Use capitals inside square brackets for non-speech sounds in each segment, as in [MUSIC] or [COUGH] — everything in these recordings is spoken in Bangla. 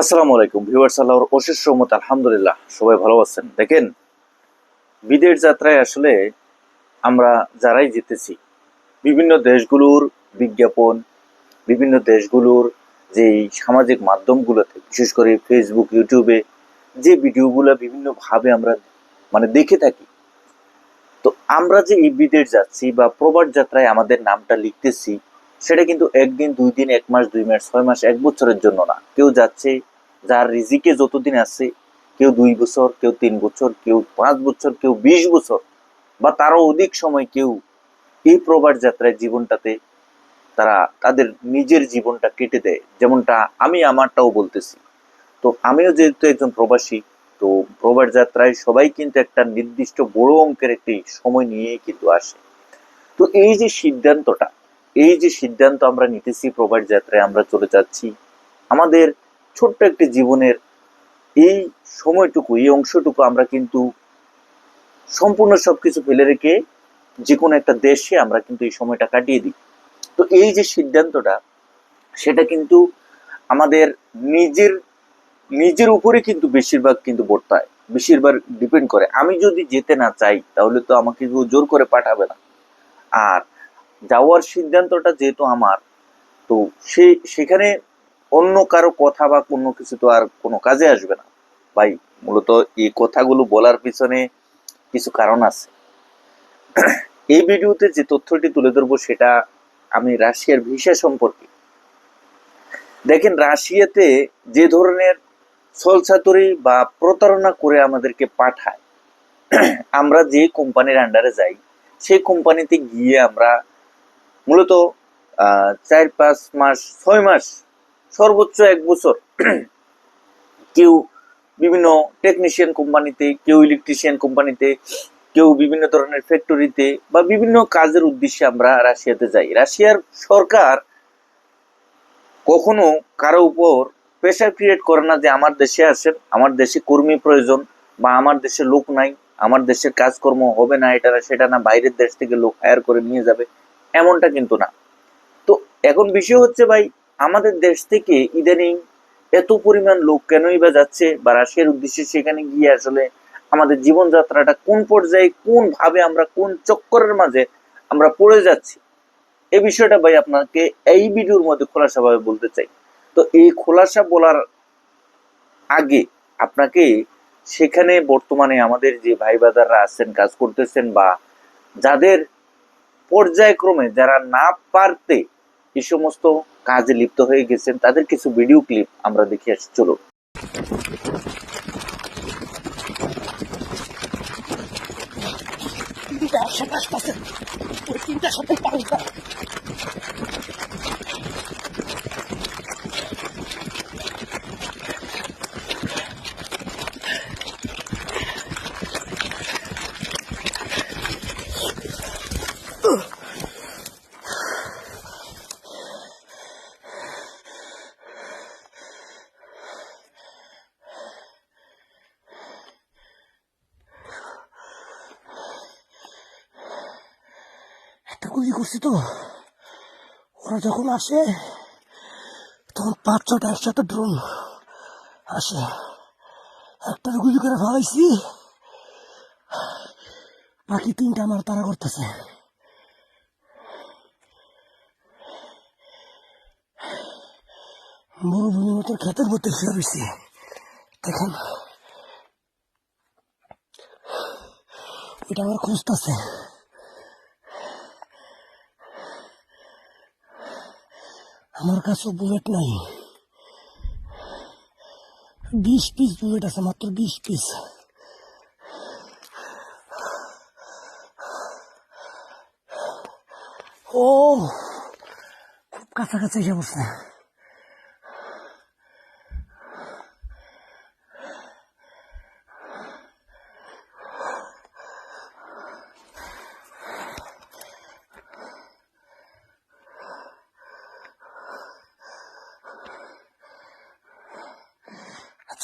আসসালামু আলাইকুম, ভিউয়ার্স, আল্লাহর অশেষ রহমত, আলহামদুলিল্লাহ। সবাই ভালো আছেন? দেখেন বিদের যাত্রায় আসলে আমরা যারাই যেতেছি বিভিন্ন দেশগুলোর বিজ্ঞাপন, বিভিন্ন দেশগুলোর যেই সামাজিক মাধ্যমগুলোতে, বিশেষ করে ফেসবুক ইউটিউবে যে ভিডিওগুলো বিভিন্নভাবে আমরা মানে দেখে থাকি। তো আমরা যে এই বিদেশ যাচ্ছি বা প্রবাস যাত্রায় আমাদের নামটা লিখতেছি সেটা কিন্তু একদিন, দুই দিন, এক মাস, দুই মাস, ছয় মাস, এক বছরের জন্য না। কেউ যাচ্ছে, যার রিজিকে যতদিন আছে, কেউ দুই বছর, কেউ তিন বছর, কেউ পাঁচ বছর, কেউ বিশ বছর, বা তারও অধিক সময় কেউ এই প্রবাস যাত্রায় জীবনটাতে তারা তাদের নিজের জীবনটা কেটে দেয়। যেমনটা আমি আমারটাও বলতেছি। তো আমিও যেহেতু একজন প্রবাসী, তো প্রবাস যাত্রায় সবাই কিন্তু একটা নির্দিষ্ট বড় অঙ্কের একটি সময় নিয়েই কিন্তু আসে। তো এই যে সিদ্ধান্তটা এই যে সিদ্ধান্ত আমরা নিতেছি প্রবাস যাত্রায় আমরা চলে যাচ্ছি, আমাদের ছোট্ট একটি জীবনের এই সময়টুকু, এই অংশটুকু আমরা কিন্তু সম্পূর্ণ সবকিছু ফেলে রেখে যে কোনো একটা দেশে আমরা কিন্তু এই সময়টা কাটিয়ে দিই। তো এই যে সিদ্ধান্তটা, সেটা কিন্তু আমাদের নিজের নিজের উপরে কিন্তু বেশিরভাগ কিন্তু বর্তায়, বেশিরভাগ ডিপেন্ড করে। আমি যদি যেতে না চাই, তাহলে তো আমাকে জোর করে পাঠাবে না। আর যাওয়ার সিদ্ধান্তটা যেহেতু আমার, তো সে, সেখানে অন্য কারও কথা বা কোনো কিছু তো আর কোনো কাজে আসবে না। ভাই, মূলত এই কথাগুলো বলার পিছনে কিছু কারণ আছে। এই ভিডিওতে যে তথ্যটি তুলে ধরবো সেটা আমি রাশিয়ার ভিসা সম্পর্কে। দেখেন, রাশিয়াতে যে ধরনের ছলছাতুরি বা প্রতারণা করে আমাদেরকে পাঠায়, আমরা যে কোম্পানির আন্ডারে যাই, সেই কোম্পানিতে গিয়ে আমরা মূলত চার, পাঁচ মাস, ছয় মাস, সর্বোচ্চ এক বছর [CLEARS THROAT] কেউ বিভিন্ন টেকনিশিয়ান কোম্পানিতে কেউ ইলেকট্রিশিয়ান কোম্পানিতে কেউ বিভিন্ন ধরনের ফ্যাক্টরিতে বা বিভিন্ন কাজের উদ্দেশ্যে আমরা রাশিয়াতে যাই। রাশিয়ার সরকার কখনো কারও উপর প্রেশার ক্রিয়েট করে না যে আমার দেশে আসেন, আমার দেশে কর্মী প্রয়োজন বা আমার দেশে লোক নাই, আমার দেশের কাজকর্ম হবে না, এটা সেটা না, বাইরের দেশ থেকে লোক হায়ার করে নিয়ে যাবে। এমনটা কিন্তু না। তো এখন বিষয় হচ্ছে ভাই, আমাদের দেশ থেকে ইদানিং এত পরিমাণ লোক কেনই বা যাচ্ছে বা রাশিয়ার উদ্দেশ্যে সেখানে গিয়ে আসলে আমাদের জীবনযাত্রাটা কোন পর্যায়ে, কোন ভাবে আমরা, কোন চক্করের মাঝে আমরা পড়ে যাচ্ছি। এই বিষয়টা ভাই আপনাকে এই ভিডিওর মধ্যে খোলাসাভাবে বলতে চাই। তো এই খোলাসা বলার আগে আপনাকে সেখানে বর্তমানে আমাদের যে ভাই বাদাররা আছেন, কাজ করতেছেন বা যাদের পর্যায়ক্রমে যারা না পারতে এই সমস্ত কাজে লিপ্ত হয়ে গেছেন, তাদের কিছু ভিডিও ক্লিপ আমরা দেখে আসছি চলো তিনটা ওই তিনটা সাথে পাল্টা গুলি করছি তো ওরা যখন আসে তখন পাঁচ ছটা একসাথে ড্রোন আসে একটা গুলি করে ফেলাইছি বাকি তিনটা আমার তারা করতেছে মরুভূমির মতো ক্ষেতের মধ্যে শুয়ে রয়েছি দেখেন ওইটা আমার খুঁজতেছে আমার কাছেও বুলেট নাই। বিশ পিস বুলেট আছে, মাত্র বিশ পিস ও, খুব কাছাকাছি এসে বসছে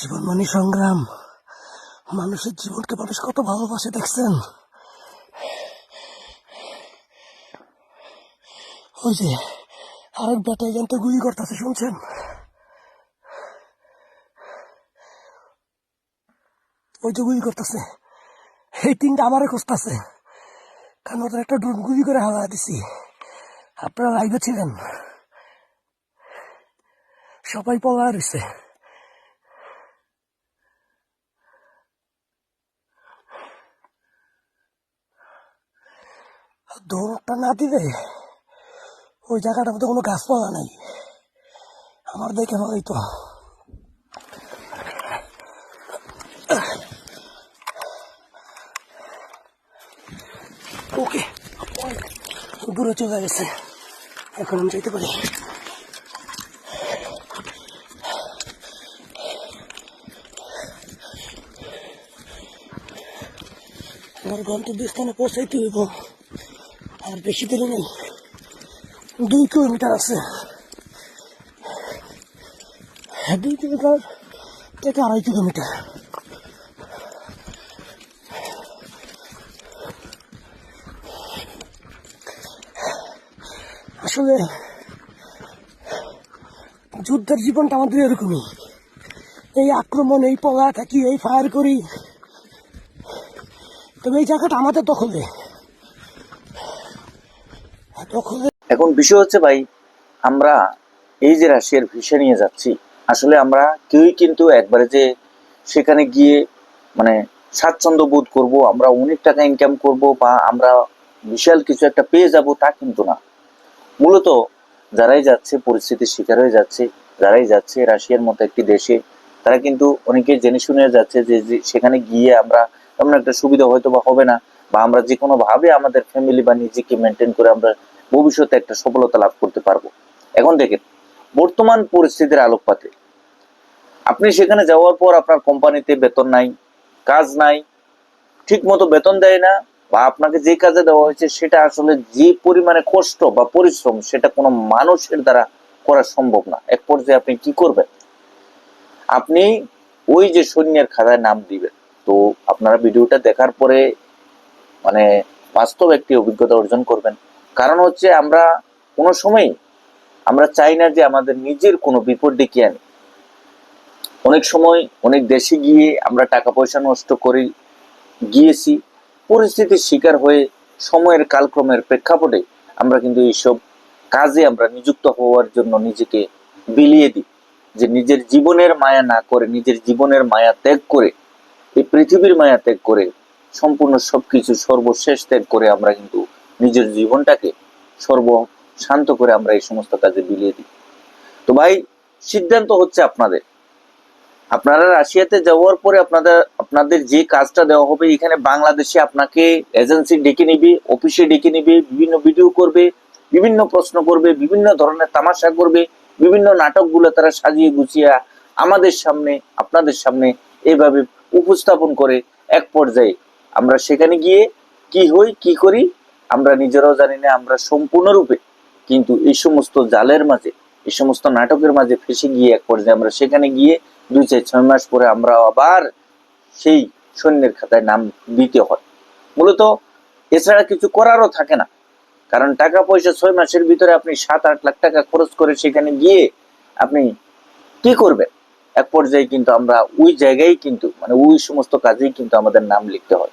জীবন মানে সংগ্রাম মানুষের জীবনকে মানুষ কত ভালোবাসে, দেখছেন? ওই যে আরেক ব্যাটালিয়ান তো গুলি করতেছে, শুনছেন? ওই যে গুলি করতেছে। এই তিনটা আমারে খুঁজতেছে। কারণ ওদের একটা ড্রোন গুলি করে হাওয়া দিছি। আপনারা লাইভে ছিলেন। সবাই পলা রয়েছে দৌড়টা না দিলে ওই জায়গাটার মধ্যে কোনো গাছপালা নাই। আমার দেখে ভালোই তো। ওকে দূরে চলে গেছে। এখন আমি যেতে পারি। আমার গন্তব্যস্থানে পৌঁছাইতে হইব। আর বেশি দেরি নেই। দুই কিলোমিটার আছে। হ্যাঁ, দুই কিলোমিটার থেকে আড়াই কিলোমিটার। আসলে যুদ্ধের জীবনটা আমাদের এরকমই। এই আক্রমণ এই পলা থাকি এই ফায়ার করি। তবে এই জায়গাটা আমাদের দখলে। এখন বিষয় হচ্ছে ভাই, আমরা এই যে রাশিয়ার ভিসা নিয়ে যাচ্ছি, আসলে আমরা কেউই কিন্তু একবারে যে সেখানে গিয়ে মানে স্বাচ্ছন্দ্য বোধ করব, আমরা অনেক টাকা ইনকাম করব বা আমরা বিশাল কিছু একটা পেয়ে যাব তা কিন্তু না। মূলত যারাই যাচ্ছে, পরিস্থিতির শিকার হয়ে যাচ্ছে, যারাই যাচ্ছে রাশিয়ার মতো একটি দেশে, তারা কিন্তু অনেকে জেনে শুনে যাচ্ছে যে সেখানে গিয়ে আমরা তেমন একটা সুবিধা হয়তো বা হবে না বা আমরা যে কোনো ভাবে আমাদের ফ্যামিলি বা নিজেকে মেনটেন করে আমরা ভবিষ্যতে একটা সফলতা লাভ করতে পারব। এখন দেখেন, বর্তমান পরিস্থিতির আলোকপাতে আপনি সেখানে যাওয়ার পর আপনার কোম্পানিতে বেতন নাই, কাজ নাই ঠিক মতো বেতন দেয় না, বা আপনাকে যে কাজে দেওয়া হয়েছে সেটা আসলে যে পরিমাণে কষ্ট বা পরিশ্রম সেটা কোনো মানুষের দ্বারা করা সম্ভব না। এক পর্যায়ে আপনি কি করবেন? আপনি ওই যে সৈন্যের খাতায় নাম দিবেন। তো আপনারা ভিডিওটা দেখার পরে মানে বাস্তব একটি অভিজ্ঞতা অর্জন করবেন। কারণ হচ্ছে আমরা কোনো সময় আমরা চাই না যে আমাদের নিজের কোনো বিপদ ডেকে আনি। অনেক সময় অনেক দেশে গিয়ে আমরা টাকা পয়সা নষ্ট করে গিয়েছি, পরিস্থিতির শিকার হয়ে সময়ের কালক্রমের প্রেক্ষাপটে আমরা কিন্তু এইসব কাজে আমরা নিযুক্ত হওয়ার জন্য নিজেকে বিলিয়ে দিই। যে নিজের জীবনের মায়া না করে, নিজের জীবনের মায়া ত্যাগ করে, এই পৃথিবীর মায়া ত্যাগ করে সম্পূর্ণ সবকিছু সর্বশেষ ত্যাগ করে আমরা কিন্তু নিজের জীবনটাকে সর্ব শান্ত করে আমরা এই সমস্ত কাজে বিলিয়ে দিই। তো ভাই, সিদ্ধান্ত হচ্ছে আপনাদের। আপনারা রাশিয়াতে যাওয়ার পরে আপনাদের আপনাদের যে কাজটা দেওয়া হবে, এখানে বাংলাদেশে আপনাকে এজেন্সি ডেকে নিবে, অফিসে ডেকে নিবে, বিভিন্ন ভিডিও করবে, বিভিন্ন প্রশ্ন করবে, বিভিন্ন ধরনের তামাশা করবে, বিভিন্ন নাটকগুলো তারা সাজিয়ে গুছিয়ে আমাদের সামনে, আপনাদের সামনে এভাবে উপস্থাপন করে এক পর্যায়ে আমরা সেখানে গিয়ে কি হই, কি করি আমরা নিজেরাও জানি না, আমরা সম্পূর্ণরূপে কিন্তু এই সমস্ত জালের মাঝে, এই সমস্ত নাটকের মাঝে ফেসে গিয়ে এক পর্যায়ে আমরা সেখানে গিয়ে দুই চার ছয় মাস পরে আমরা আবার সেই সৈন্যের খাতায় নাম দিতে হয়। মূলত এছাড়া কিছু করারও থাকে না। কারণ টাকা পয়সা ছয় মাসের ভিতরে আপনি সাত আট লাখ টাকা খরচ করে সেখানে গিয়ে আপনি কি করবেন? এক পর্যায়ে কিন্তু আমরা ওই জায়গায় কিন্তু মানে ওই সমস্ত কাজেই কিন্তু আমাদের নাম লিখতে হয়।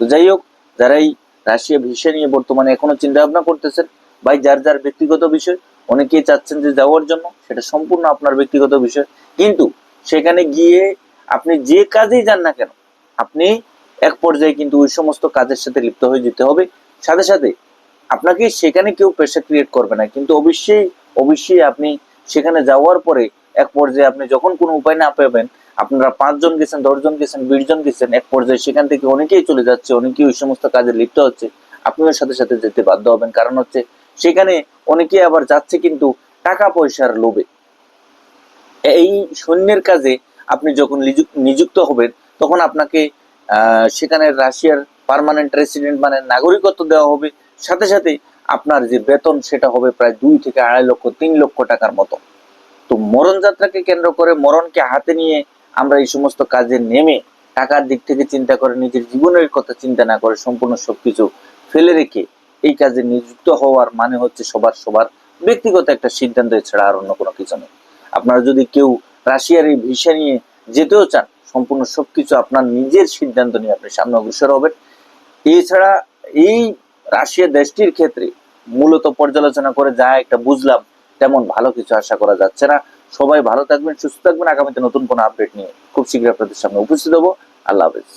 তো যাই হোক, যারাই রাশিয়া ভিসা নিয়ে বর্তমানে এখনও চিন্তা ভাবনা করতেছেন। ভাই, যার যার ব্যক্তিগত বিষয়, অনেকেই চাচ্ছেন যে যাওয়ার জন্য, সেটা সম্পূর্ণ আপনার ব্যক্তিগত বিষয়। কিন্তু সেখানে গিয়ে আপনি যে কাজেই যান না কেন, আপনি এক পর্যায়ে কিন্তু ওই সমস্ত কাজের সাথে লিপ্ত হয়ে যেতে হবে। সাথে সাথে আপনাকে সেখানে কেউ প্রেশার ক্রিয়েট করবে না। কিন্তু অবশ্যই অবশ্যই আপনি সেখানে যাওয়ার পরে এক পর্যায়ে আপনি যখন কোনো উপায় না পাবেন আপনারা পাঁচজন গেছেন, দশজন গেছেন বিশ জন গেছেন, এক পর্যায়ে সেখান থেকে অনেকেই চলে যাচ্ছে, অনেকেই ওই সমস্ত কাজে লিপ্ত হচ্ছে। আপনিও সাথে সাথে যেতে বাধ্য হবেন। কারণ হচ্ছে সেখানে অনেকেই আবার যাচ্ছে কিন্তু টাকা পয়সার লোভে। এই সৈন্যের কাজে আপনি যখন নিযুক- নিযুক্ত হবেন, তখন আপনাকে সেখানে রাশিয়ার পার্মানেন্ট রেসিডেন্ট মানে নাগরিকত্ব দেওয়া হবে। সাথে সাথে আপনার যে বেতন, সেটা হবে প্রায় দুই থেকে আড়াই লক্ষ, তিন লক্ষ টাকার মতো। তো মরণ যাত্রাকে কেন্দ্র করে মরণকে হাতে নিয়ে আমরা এই সমস্ত কাজে নেমে টাকার দিক থেকে চিন্তা করে, নিজের জীবনের কথা চিন্তা না করে সম্পূর্ণ সবকিছু ফেলে রেখে এই কাজে নিযুক্ত হওয়ার মানে হচ্ছে সবার সবার ব্যক্তিগত একটা সিদ্ধান্ত, এছাড়া আর অন্য কোনো কিছু নেই। আপনারা যদি কেউ রাশিয়ার এই ভিসা নিয়ে যেতেও চান, সম্পূর্ণ সবকিছু আপনার নিজের সিদ্ধান্ত নিয়ে আপনি সামনে অগ্রসর হবেন। এছাড়া এই রাশিয়া দেশটির ক্ষেত্রে মূলত পর্যালোচনা করে যা একটা বুঝলাম, তেমন ভালো কিছু আশা করা যাচ্ছে না। সবাই ভালো থাকবেন, সুস্থ থাকবেন। আগামীতে নতুন কোনো আপডেট নিয়ে খুব শীঘ্রই আপনাদের সামনে উপস্থিত হব। আল্লাহ হাফেজ।